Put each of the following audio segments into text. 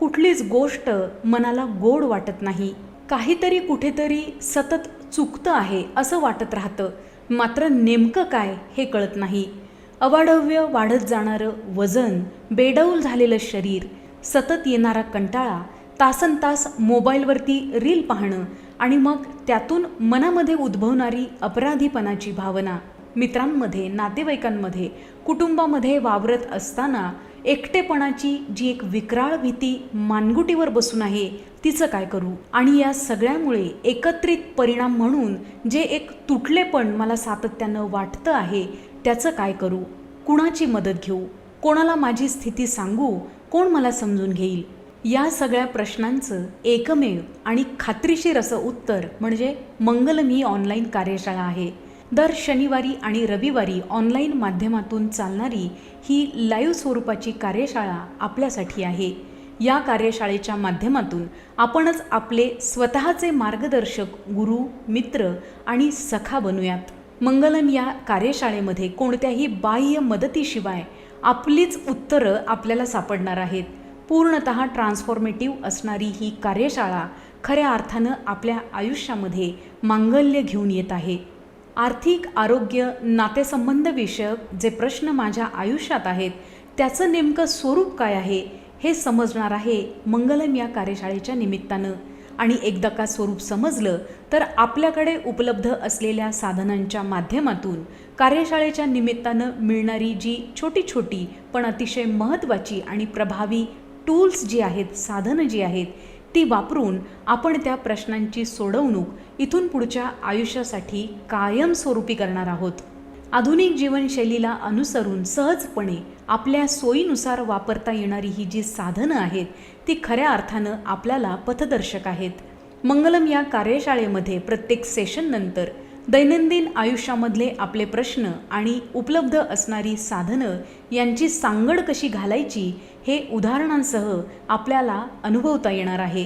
कुठलीच गोष्ट मनाला गोड वाटत नाही. काहीतरी कुठेतरी सतत चुकतं आहे असं वाटत राहतं. मात्र नेमकं काय हे कळत नाही. अवाढव्य वाढत जाणारं वजन बेडौल झालेलं शरीर सतत येणारा कंटाळा तासन तास मोबाईलवरती रील पाहणं आणि मग त्यातून मनामध्ये उद्भवणारी अपराधीपणाची भावना मित्रांमध्ये नातेवाईकांमध्ये कुटुंबामध्ये वावरत असताना एकटेपणाची जी एक विकराळ भीती मानगुटीवर बसून आहे तिचं काय करू? आणि या सगळ्यामुळे एकत्रित परिणाम म्हणून जे एक तुटलेपण मला सातत्यानं वाटतं आहे त्याचं काय करू? कुणाची मदत घेऊ? कोणाला माझी स्थिती सांगू? कोण मला समजून घेईल? या सगळ्या प्रश्नांचं एकमेव आणि खात्रीशीर असं उत्तर म्हणजे मंगलम ही ऑनलाईन कार्यशाळा आहे. दर शनिवारी आणि रविवारी ऑनलाईन माध्यमातून चालणारी ही लाईव्ह स्वरूपाची कार्यशाळा आपल्यासाठी आहे. या कार्यशाळेच्या माध्यमातून आपणच आपले स्वतःचे मार्गदर्शक गुरु मित्र आणि सखा बनूयात. मंगलम या कार्यशाळेमध्ये कोणत्याही बाह्य मदतीशिवाय आपलीच उत्तरं आपल्याला सापडणार आहेत. पूर्णत ट्रान्सफॉर्मेटिव्ह असणारी ही कार्यशाळा खऱ्या अर्थानं आपल्या आयुष्यामध्ये मांगल्य घेऊन येत आहे. आर्थिक आरोग्य नातेसंबंध विषयक जे प्रश्न माझ्या आयुष्यात आहेत त्याचं नेमकं स्वरूप काय आहे हे समजणार आहे मंगलम या कार्यशाळेच्या निमित्तानं. आणि एकदा का स्वरूप समजलं तर आपल्याकडे उपलब्ध असलेल्या साधनांच्या माध्यमातून कार्यशाळेच्या निमित्तानं मिळणारी जी छोटी छोटी पण अतिशय महत्त्वाची आणि प्रभावी टूल्स जी आहेत साधनं जी आहेत ती वापरून आपण त्या प्रश्नांची सोडवणूक इथून पुढच्या आयुष्यासाठी कायमस्वरूपी करणार आहोत. आधुनिक जीवनशैलीला अनुसरून सहजपणे आपल्या सोयीनुसार वापरता येणारी ही जी साधनं आहेत ती खऱ्या अर्थानं आपल्याला पथदर्शक आहेत. मंगलम या कार्यशाळेमध्ये प्रत्येक सेशननंतर दैनंदिन आयुष्यामधले आपले प्रश्न आणि उपलब्ध असणारी साधनं यांची सांगड कशी घालायची हे उदाहरणांसह आपल्याला अनुभवता येणार आहे.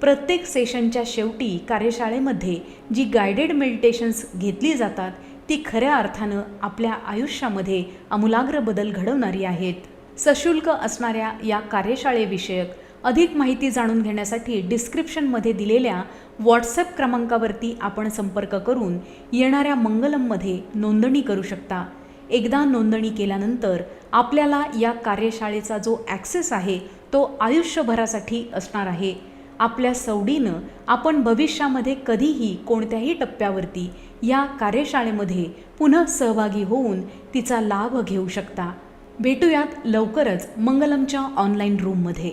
प्रत्येक सेशनच्या शेवटी कार्यशाळेमध्ये जी गायडेड मेडिटेशन्स घेतली जातात ती खऱ्या अर्थानं आपल्या आयुष्यामध्ये आमूलाग्र बदल घडवणारी आहेत. सशुल्क असणाऱ्या या कार्यशाळेविषयक अधिक माहिती जाणून घेण्यासाठी डिस्क्रिप्शनमध्ये दिलेल्या व्हॉट्सअप क्रमांकावरती आपण संपर्क करून येणाऱ्या मंगलममध्ये नोंदणी करू शकता. एकदा नोंदणी केल्यानंतर आपल्याला या कार्यशाळेचा जो ॲक्सेस आहे तो आयुष्यभरासाठी असणार आहे. आपल्या सवडीनं आपण भविष्यामध्ये कधीही कोणत्याही टप्प्यावरती या कार्यशाळेमध्ये पुन्हा सहभागी होऊन तिचा लाभ घेऊ शकता. भेटूयात लवकरच मंगलमच्या ऑनलाईन रूममध्ये